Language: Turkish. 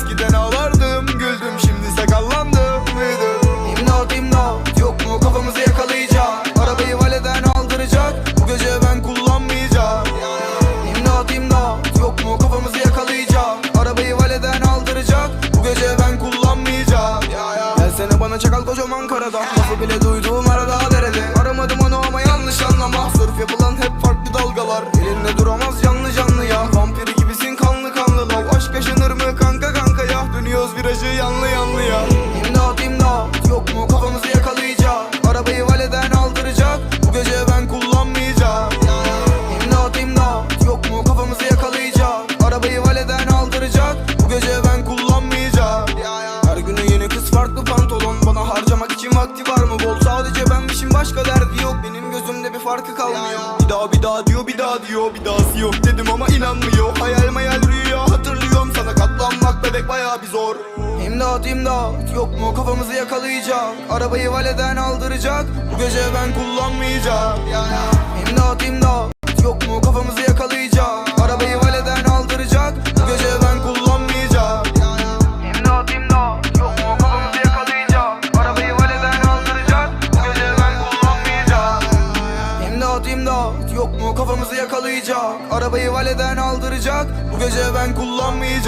Eskiden ağlardım güldüm şimdi sakallandım. Müdüm İmdat imdat yok mu kafamızı yakalayacak? Arabayı valeden aldıracak. Bu gece ben kullanmayacağım. İmdat imdat yok mu kafamızı yakalayacak? Arabayı valeden aldıracak. Bu gece ben kullanmayacağım. Gelsene bana çakal kocaman karada Lafı bile duyduğum arada derede. Virajı yanlı yanlı ya. İmdat imdat. Yok mu? Kafamızı yakalayacak. Arabayı valeden aldıracak. Bu gece ben kullanmayacağım. İmdat imdat. Yok mu? Kafamızı yakalayacak. Arabayı valeden aldıracak. Bu gece ben kullanmayacağım. Her güne yeni kız farklı pantolon. Bana harcamak için vakti var mı? Bol. Sadece benmişim başka derdi yok. Benim gözümde bir farkı kalmıyor. Bir daha bir daha diyor bir daha diyor. Bir dahası yok dedim ama inanmıyor. Hayal bayağı bir zor. İmdat imdat yok mu? Kafamızı yakalayacak. Arabayı valeden aldıracak. Bu gece ben kullanmayacağım. İmdat imdat yok mu? Kafamızı yakalayacak. Arabayı valeden aldıracak. Bu gece ben kullanmayacağım. İmdat imdat yok mu? Kafamızı yakalayacak. Arabayı valeden aldıracak. Bu gece ben kullanmayacağım. İmdat imdat yok mu? Kafamızı yakalayacak. Arabayı valeden aldıracak. Bu gece ben kullanmayacağım